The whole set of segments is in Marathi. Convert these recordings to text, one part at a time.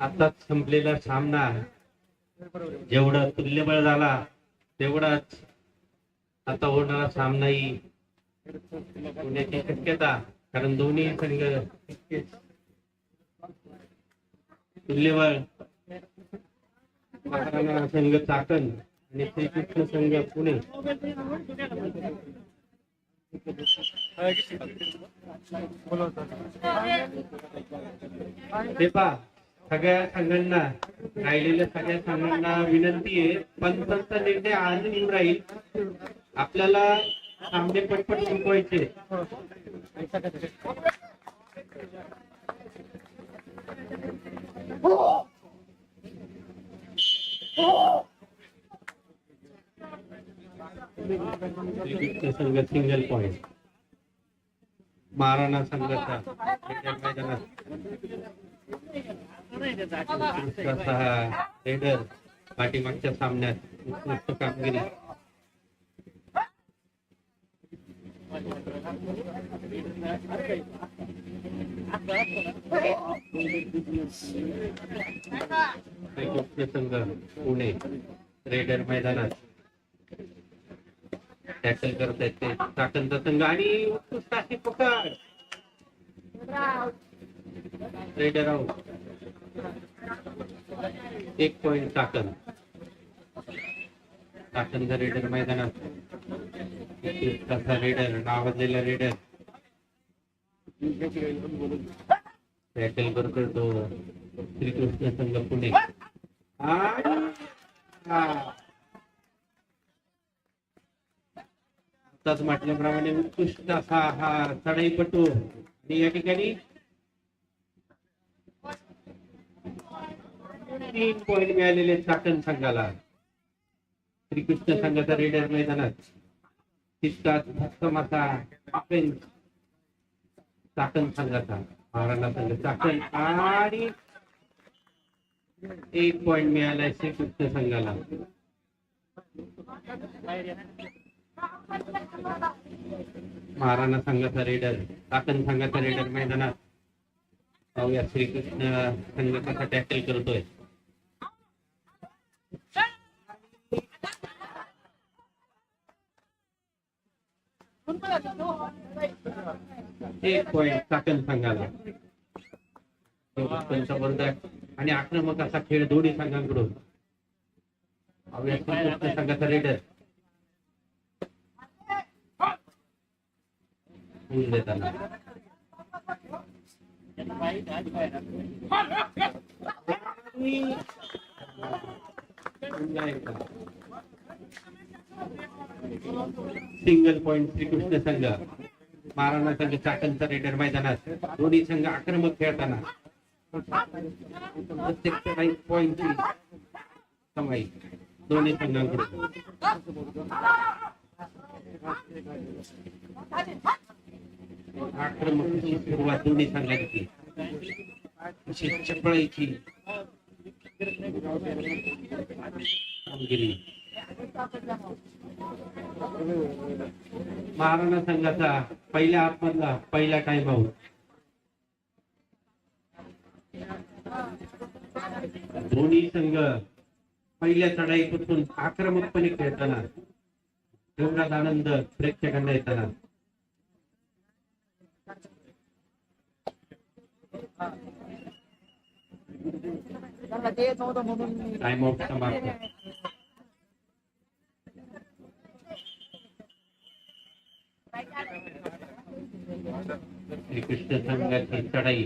आताच संपलेला सामना जेवढा तुल्यबळ झाला तेवढाच आता होणारा सामनाही होण्याची शक्यता कारण दोन्ही संघ तुल्यबळ महाराणा संघ चाकण आणि श्रीकृष्ण संघ पुणे. हे पहा सगळ्या संघांना राहिलेल्या सगळ्या संघांना विनंती आहे पंचांचा निर्णय आज येऊन राहील. आपल्याला सामने पटपट संपवायचे श्रीकृष्ण संघ सिंगल पॉइंट महाराणा संघाचा रेडर पाठीमागच्या सामन्यात उत्कृष्ट कामगिरी. श्रीकृष्ण संघ पुणे रेडर मैदानात टॅकल करत आहेत ते चाकणचा संघ आणि उत्कृष्ट अशी पकड रेडर आउट एक पॉइंट चाकण चाकणचा रेडर मैदानात तसा रेडर नावाजलेला रेडर टॅकल करतोय तो श्रीकृष्ण संघ पुणे. हा. आताच म्हटल्याप्रमाणे उत्कृष्ट असा हा चढाईपटू आणि या ठिकाणी तीन पॉइंट मिळालेले चाकण संघाला. श्रीकृष्ण संघाचा रेडर मैदानात. तितकाच भक्कम असा चाकण संघाचा. महाराणा संघ चाकण. आणि एक पॉइंट मिळालाय श्रीकृष्ण संघाला. महाराणा संघाचा रेडर चाकण संघाचा रेडर मैदानात. पाहूया श्रीकृष्ण संघ कसा टॅकल करतोय. एक पॉइंट चाकण संघाला आणि आक्रमक असा खेळ दोन्ही संघांकडून. संघाचा रेडर देताना. सिंगल पॉइंट श्रीकृष्ण संघ. महाराणा संघ चाकणचा रेडर मैदानात दोन्ही संघ आक्रमक खेळताना. प्रत्येक पॉइंटची कमाई. दोन्ही संघांकडून. आक्रमक सुरुवात दोन्ही संघांची. विशेष चपळाईची कामगिरी. महाराणा संघाचा पहिल्या आतमधला पहिला टाइम आउट दोन्ही संघ पहिल्या चढाईपासून आक्रमकपणे खेळताना तेवढाच आनंद प्रेक्षकांना येताना. टाइम आउट समाप्त श्रीकृष्ण संघाची चढाई.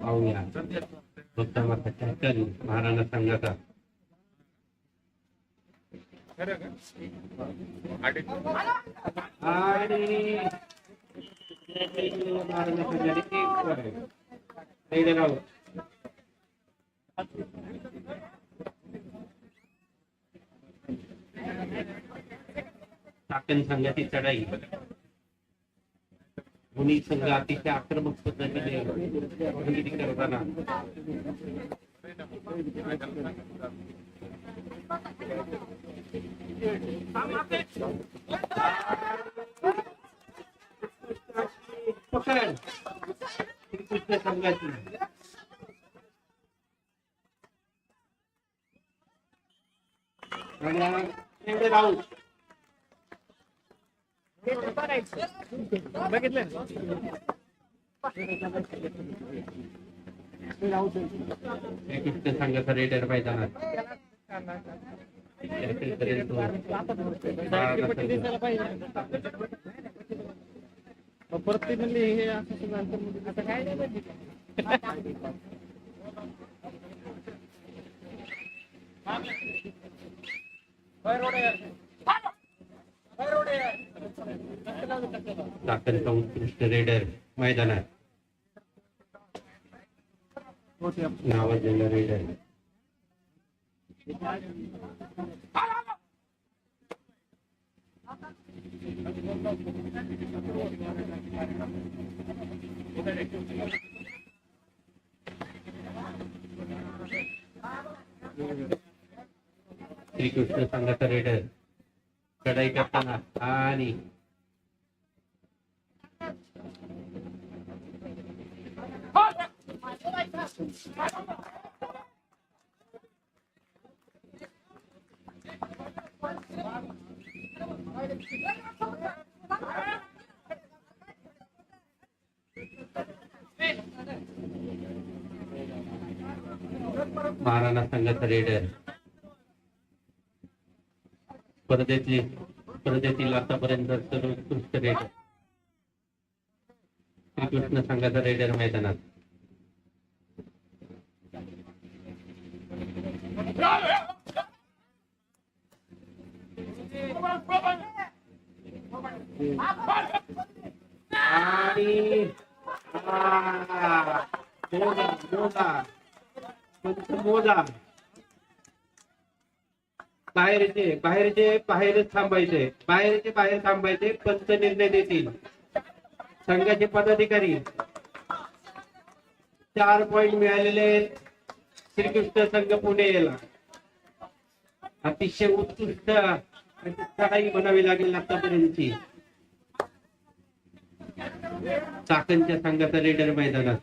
पाहूया. महाराणा संघाचा. आणि महाराणा संघाने एक पटकन संघाची चढाई. दोन्ही संघ अतिशय आक्रमक पद्धतीने कामगिरी करताना. पकड. श्रीकृष्ण संघाची. आणि एवढे राऊत श्रीकृष्ण संघाचा रेडर मैदानात त्यापर्यंत परत ते म्हणले हे असं असं झालं तर मग आता काय नाही माहिती. चाकणचा उत्कृष्ट रेडर मैदानात. नावाजलेला रेडर. श्रीकृष्ण संघाचा रेडर. चढाई करताना आणि महाराणा संघाचा रेडर स्पर्धेतली स्पर्धेतील आतापर्यंत सर्वोत्कृष्ट रेडर हा प्रश्न सांगायचा रेडर मैदानात. आणि मोजा मोजा मोजा बाहेरचे बाहेरचे बाहेरच थांबायचे बाहेरचे बाहेर थांबायचे पंच निर्णय देतील. संघाचे पदाधिकारी. चार पॉइंट मिळालेले आहेत. श्रीकृष्ण संघ पुणे याला. अतिशय उत्कृष्ट चढाई बनावी लागेल आतापर्यंतची. चाकणच्या संघाचा रेडर मैदानात.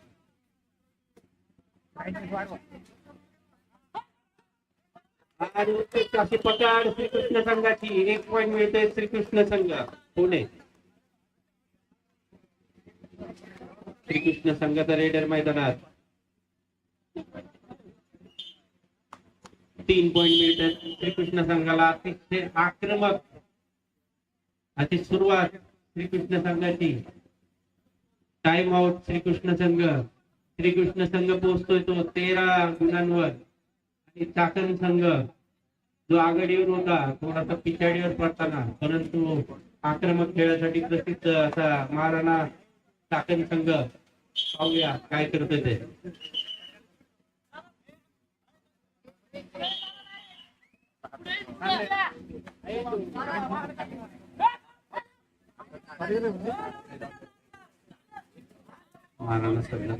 आणि उत्कृष्ट अशी पकड श्रीकृष्ण संघाची. एक पॉइंट मिळते श्रीकृष्ण संघ पुणे. श्रीकृष्ण संघाचा रेडर मैदानात. तीन पॉइंट मिळतात. श्रीकृष्ण संघाला अतिशय आक्रमक. अशी सुरुवात श्रीकृष्ण संघाची. टाइम आउट श्रीकृष्ण संघ. श्रीकृष्ण संघ पोहोचतोय तो तेरा गुणांवर. आणि चाकण संघ जो आघाडीवर होता थोडासा पिछाडीवर पडताना. परंतु आक्रमक खेळासाठी प्रसिद्ध असा महाराणा चाकण संघ. पाहूया काय करतोय ते. महाराणा सगळं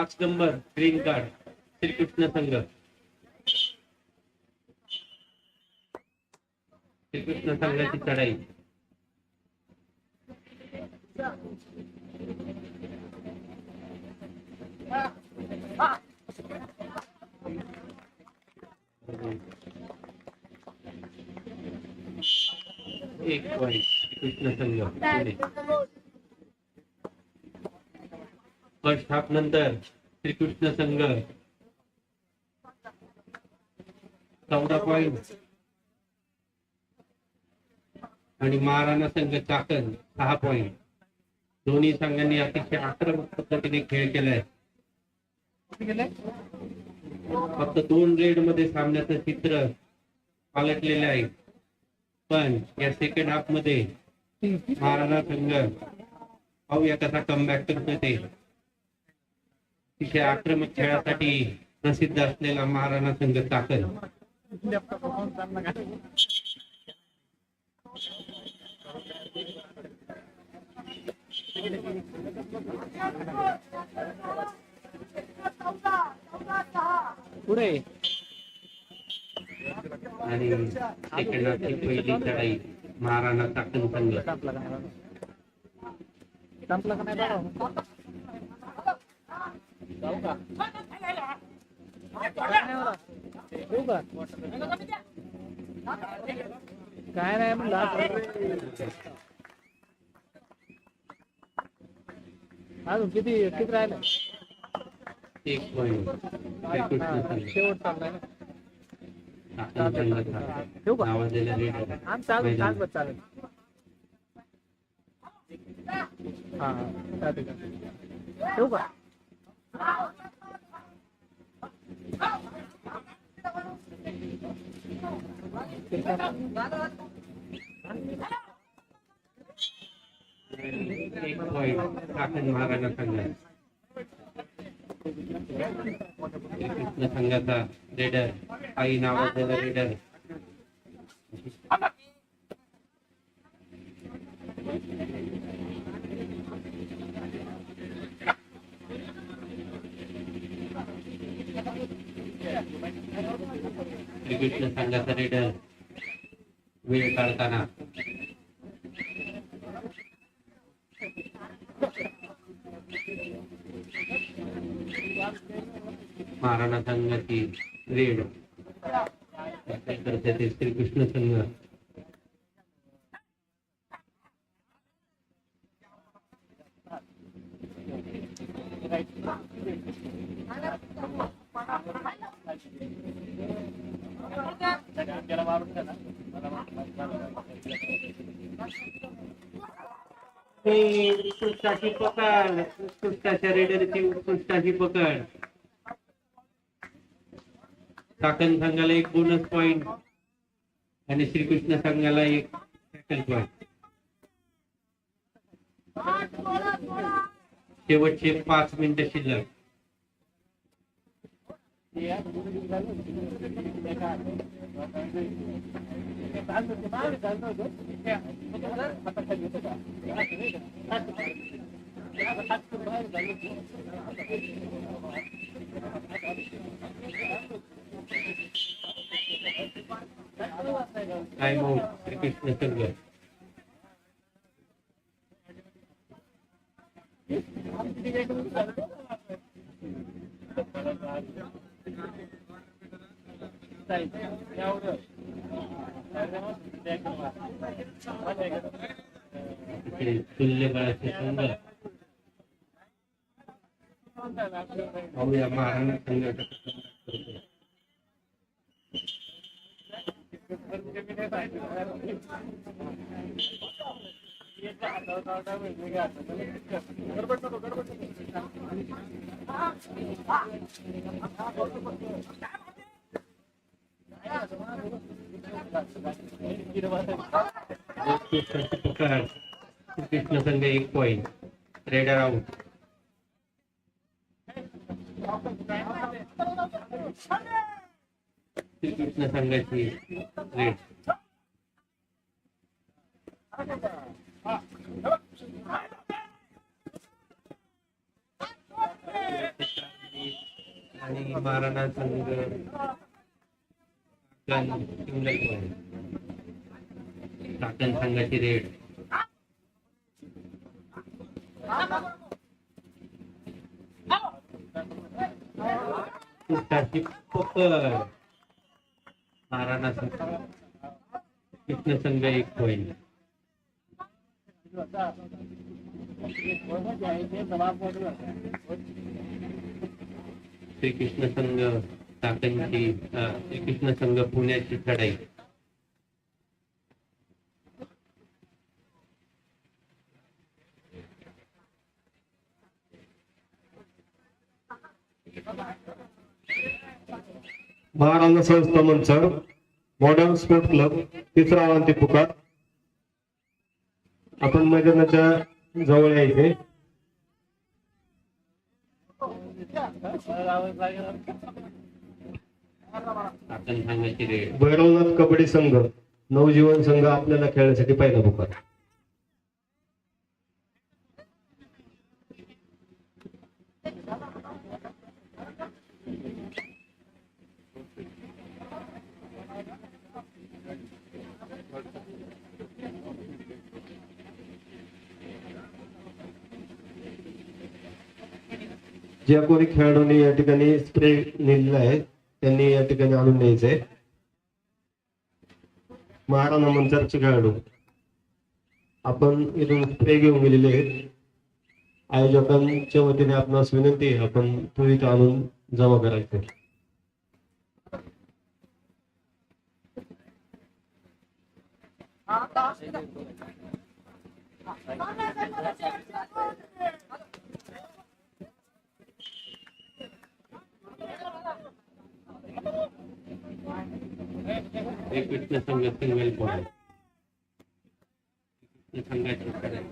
पाच नंबर ग्रीन कार्ड श्रीकृष्ण संघ. श्रीकृष्ण संघाची चढाई. एक पॉईंट कृष्ण संघ. फर्स्ट हाफ नंतर श्रीकृष्ण संघ. चौदा पॉईंट आणि महाराणा संघ चाकण सहा पॉईंट दोन्ही संघांनी अतिशय आक्रमक पद्धतीने खेळ केलाय. फक्त दोन रेडमध्ये सामन्याचं चित्र पालटलेलं आहे. पण या सेकंड हाफमध्ये महाराणा संघ पाहूया कसा कमबॅक करतोय ते. तिथे आक्रमक खेळासाठी प्रसिद्ध असलेला महाराणा संघ चाकण पुढे. आणि पहिली चढाई महाराणा चाकण संघ. संपला का नाही? का काय नाही म्हणलं. अजून किती किती राहिलं? एक शेवट चाललाय ना? ठेवू का? आमचं अजून. तासभर चालेल. हा चालतंय. ठेवू का? महाराजा महाराणा संघ संघाचा रेडर आई नावाजलेला रेडर श्रीकृष्ण संघाचा रेडर वेळ काढताना महाराणा संघाची रेड करते श्रीकृष्ण संघ. हे उत्कृष्टाची पकड उत्कृष्टाच्या रेडरची उत्कृष्टाची पकड चाकण संघाला एक बोनस पॉइंट आणि श्रीकृष्ण संघाला एक सेकंड पॉइंट शेवटचे पाच मिनिटं शिल्लक टाइम आउट श्रीकृष्ण संघ ते तुल्य बळाचे संघ पाहूया महाराणा संघाचा कसा करतो. कृष्ण संघ एक पॉइंट रेडर आउट श्रीकृष्ण संघाची रेड. आणि महाराणा संघ सिंगल पॉइंट संघाची रेड. उठाची पकड महाराणा संघ. कृष्ण संघ एक होईल. श्रीकृष्ण संघ चाकणची श्रीकृष्ण संघ पुण्याची चढाई महाराणा संस्था मंच मॉडर्न स्पोर्ट क्लब तिसरा अवंती पुकार. आपण मैदानाच्या जवळ यायचे. भैरवनाथ कबड्डी संघ नवजीवन संघ आपल्याला खेळण्यासाठी पहिला पुकार. ज्या कोणी खेळाडूंनी या ठिकाणी स्प्रे नेलेला आहे त्यांनी या ठिकाणी आणून न्यायचंय महाराणा मंचारचे खेळाडू. आपण इथून स्प्रे घेऊन गेलेले आहेत. आयोजकांच्या वतीने आपणास विनंती आहे आपण तो इथं आणून जमा करायचे श्रीकृष्ण संघ सिंगल पॉईंट संघाची चढाई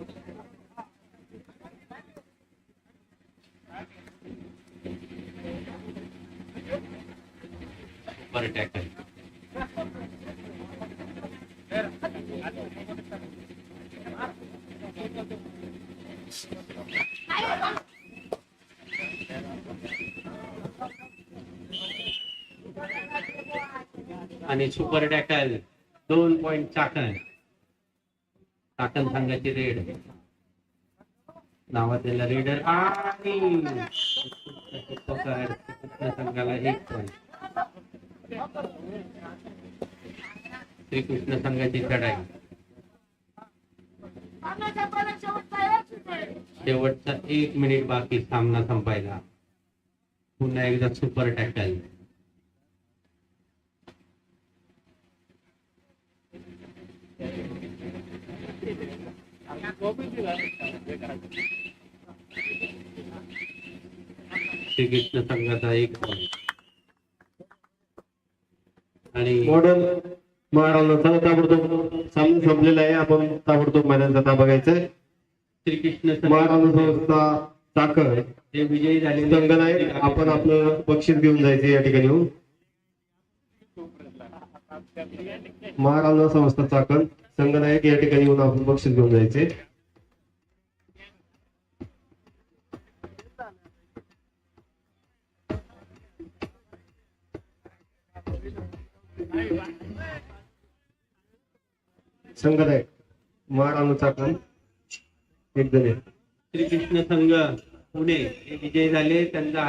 सुपर टॅकल आणि सुपर टॅकल दोन पॉइंट चाकण. चाकण संघाची रेड. नावातलेला रेडर आणि कृष्ण संघाला एक पॉइंट श्रीकृष्ण संघाची चढाई. शेवटचा एक मिनिट बाकी सामना संपायला. पुन्हा एकदा सुपर टॅकल. श्रीकृष्ण संघाचा एक आणि मॉडर्न महाराणाचा ताबडतोब सामना संपलेला आहे. आपण ताबडतोब मैदानाचा ताबा घ्यायचा श्रीकृष्ण संघ महाराणा संस्था चाकण जे विजयी झाले संघनायक आपण आपलं बक्षीस घेऊन जायचं या ठिकाणी येऊन महाराणा संस्था चाकण संघनायक या ठिकाणी येऊन आपण बक्षीस घेऊन जायचे संघनायक महाराणा चाकण एक जण श्रीकृष्ण संघ पुणे विजय झाले. त्यांचा